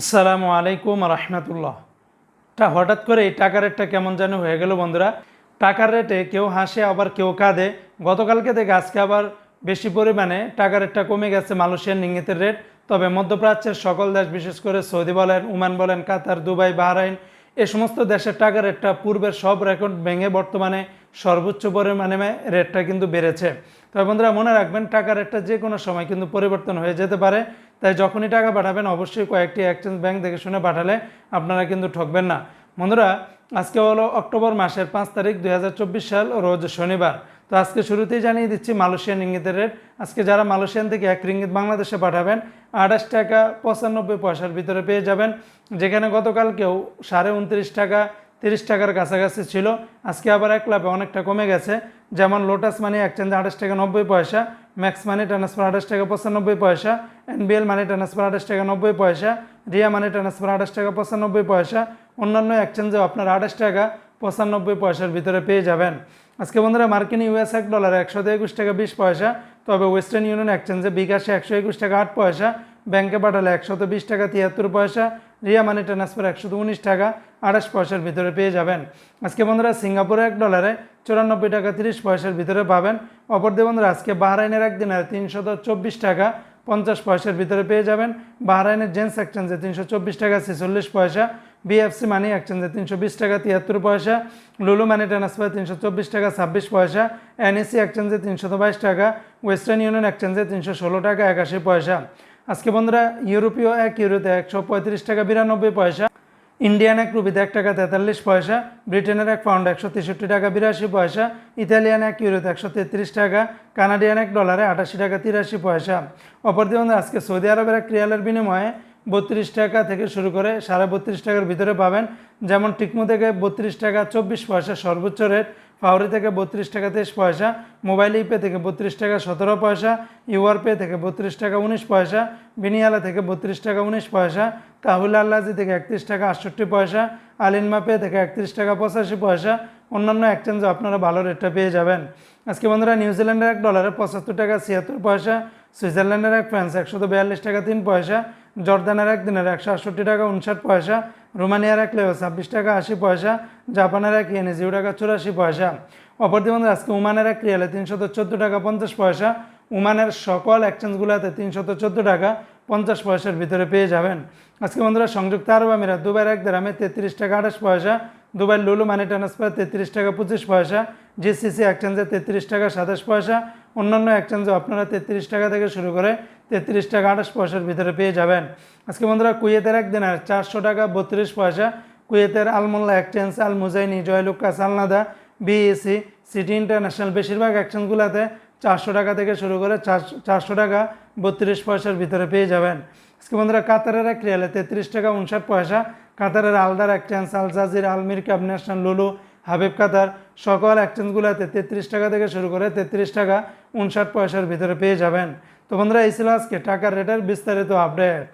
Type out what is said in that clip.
আসসালামু আলাইকুম রহমতুল্লাহ। তা হঠাৎ করে এই টাকার রেটটা কেমন যেন হয়ে গেল বন্ধুরা। টাকার রেটে কেউ হাসে, আবার কেউ কাঁদে। গতকালকে থেকে আজকে আবার বেশি পরিমাণে টাকার রেটটা কমে গেছে মালয়েশিয়ার নিঙ্গিতের রেট। তবে মধ্যপ্রাচ্যের সকল দেশ, বিশেষ করে সৌদি বলেন, ওমান বলেন, কাতার, দুবাই, বাহরাইন, এ সমস্ত দেশের টাকার রেটটা পূর্বের সব রেকর্ড ভেঙে বর্তমানে সর্বোচ্চ পরিমাণে রেটটা কিন্তু বেড়েছে। তবে বন্ধুরা মনে রাখবেন, টাকার রেটটা যে কোনো সময় কিন্তু পরিবর্তন হয়ে যেতে পারে। তাই যখনই টাকা পাঠাবেন, অবশ্যই কয়েকটি এক্সচেঞ্জ ব্যাংক দেখে শুনে পাঠালে আপনারা কিন্তু ঠকবেন না। বন্ধুরা, আজকে হলো অক্টোবর মাসের পাঁচ তারিখ দুই হাজার চব্বিশ সাল, রোজ শনিবার। তো আজকে শুরুতেই জানিয়ে দিচ্ছি মালয়েশিয়ান রিঙ্গিতের রেট। আজকে যারা মালয়েশিয়ান থেকে এক রিঙ্গিত বাংলাদেশে পাঠাবেন, আঠাশ টাকা পঁচানব্বই পয়সার ভিতরে পেয়ে যাবেন। যেখানে গতকালকেও সাড়ে উনত্রিশ টাকা তিরিশ টাকার কাছাকাছি ছিল। আজকে আবার এক লাভে অনেকটা কমে গেছে। যেমন লোটাস মানি একচেঞ্জে আঠাশ টাকা নব্বই পয়সা ম্যাক্স মানি ট্রান্সফার আঠাশ টাকা পঁচানব্বই পয়সা এনবিএল মানি ট্রান্সফার আঠাশ টাকা নব্বই পয়সা রিয়া মানি ট্রান্সফার আঠাশ টাকা পঁচানব্বই পয়সা। অন্যান্য একচেঞ্জেও আপনার আঠাশ টাকা পঁচানব্বই পয়সার ভিতরে পেয়ে যাবেন। আজকে বন্ধুরা মার্কিন ইউএস এক ডলার একশো একুশ টাকা বিশ পয়সা, তবে ওয়েস্টার্ন ইউনিয়ন এক্সচেঞ্জে বিকাশে একশো একুশ টাকা আট পয়সা ব্যাংকে পাঠালে একশত বিশ টাকা তিয়াত্তর পয়সা রিয়া মানি ট্রান্সফার একশত উনিশ টাকা আঠাশ পয়সার ভিতরে পেয়ে যাবেন। আজকে বন্ধুরা সিঙ্গাপুরে এক ডলারে চুরানব্বই টাকা তিরিশ পয়সার ভিতরে পাবেন। অপরদি বন্ধুরা আজকে বাহরাইনের একদিনের তিনশত চব্বিশ টাকা পঞ্চাশ পয়সার ভিতরে পেয়ে যাবেন। বাহরাইনের জেন্টস এক্সচেঞ্জে তিনশো চব্বিশ টাকা ছেচল্লিশ পয়সা, বিএফসি মানি এক্সচেঞ্জে তিনশো বিশ টাকা তিয়াত্তর পয়সা, লুলু মানি ট্রান্সফার তিনশো চব্বিশ টাকা ছাব্বিশ পয়সা এনএসি এক্সচেঞ্জে তিনশো বাইশ টাকা, ওয়েস্টার্ন ইউনিয়ন এক্সচেঞ্জে তিনশো ষোলো টাকা একাশি পয়সা। আজকে বন্ধুরা ইউরোপীয় এক ইউরোতে একশো পঁয়ত্রিশ টাকা বিরানব্বই পয়সা। ইন্ডিয়ান এক রুপিতে এক টাকা তেতাল্লিশ পয়সা ব্রিটেনের এক পাউন্ড একশো তেষট্টি টাকা বিরাশি পয়সা ইতালিয়ান এক ইউরোতে একশো তেত্রিশ টাকা কানাডিয়ান এক ডলারে আটাশি টাকা তিরাশি পয়সা। অপরদিকে আজকে সৌদি আরবের এক রিয়ালের বিনিময়ে বত্রিশ টাকা থেকে শুরু করে সাড়ে বত্রিশ টাকার ভিতরে পাবেন। যেমন টিকমো থেকে বত্রিশ টাকা চব্বিশ পয়সা সর্বোচ্চ রেট ফাউরি থেকে বত্রিশ টাকা তেইশ পয়সা মোবাইল ইপে থেকে বত্রিশ টাকা সতেরো পয়সা ইউআর পে থেকে বত্রিশ টাকা উনিশ পয়সা বিনিয়ালা থেকে বত্রিশ টাকা উনিশ পয়সা তাহুল আল্লাজি থেকে একত্রিশ টাকা আটষট্টি পয়সা আলিনমা পে থেকে একত্রিশ টাকা পঁচাশি পয়সা, অন্যান্য এক্সচেঞ্জে আপনারা ভালো রেটটা পেয়ে যাবেন। আজকে বন্ধুরা নিউজিল্যান্ডের এক ডলারে পঁচাত্তর টাকা ছিয়াত্তর পয়সা সুইজারল্যান্ডের এক ফ্রান্স একশত বিয়াল্লিশ টাকা তিন পয়সা জর্দানের এক দিনের একশো আটষট্টি টাকা উনষাট পয়সা রোমানিয়ার এক লেও ছাব্বিশ টাকা আশি পয়সা জাপানের এক ইয়েনে জিরো টাকা চুরাশি পয়সা। অপরদিকে বন্ধুরা আজকে উমানের এক রিয়ালে তিনশত চোদ্দ টাকা পঞ্চাশ পয়সা উমানের সকল এক্সচেঞ্জগুলোতে তিনশত চোদ্দ টাকা পঞ্চাশ পয়সার ভিতরে পেয়ে যাবেন। আজকে বন্ধুরা, সংযুক্ত আরব আমিরাত, দুবাইয়ের এক দেরামে তেত্রিশ টাকা আঠাশ পয়সা দুবাই লুলু মানি ট্রান্সফার তেত্রিশ টাকা পঁচিশ পয়সা, জিসিসি এক্সচেঞ্জে তেত্রিশ টাকা সাতাশ পয়সা, অন্যান্য এক্সচেঞ্জে আপনারা তেত্রিশ টাকা থেকে শুরু করে তেত্রিশ টাকা আঠাশ পয়সার ভিতরে পেয়ে যাবেন। আজকে বন্ধুরা, কুয়েতের একদিনের চারশো টাকা বত্রিশ পয়সা, কুয়েতের Almulla exchange, Al Muzaini Joyalukkas সালনাদা BAC, City International, বেশিরভাগ এক্সচেঞ্জগুলোতে চারশো টাকা থেকে শুরু করে চারশো টাকা বত্রিশ পয়সার ভিতরে পেয়ে যাবেন। আজকে বন্ধুরা, কাতারের এক রিয়ালে তেত্রিশ টাকা উনষাট পয়সা, কাতারের আলদার এক্সচেঞ্জ আল জাজির আলমির ক্যাব ন্যাশনাল, লুলু, হাবিব কাতার, সকল এক্সচেঞ্জগুলোতে তেত্রিশ টাকা থেকে শুরু করে তেত্রিশ টাকা উনষাট পয়সার ভিতরে পেয়ে যাবেন। তো বন্ধুরা, এই ছিল আজকে টাকার রেটের বিস্তারিত আপডেট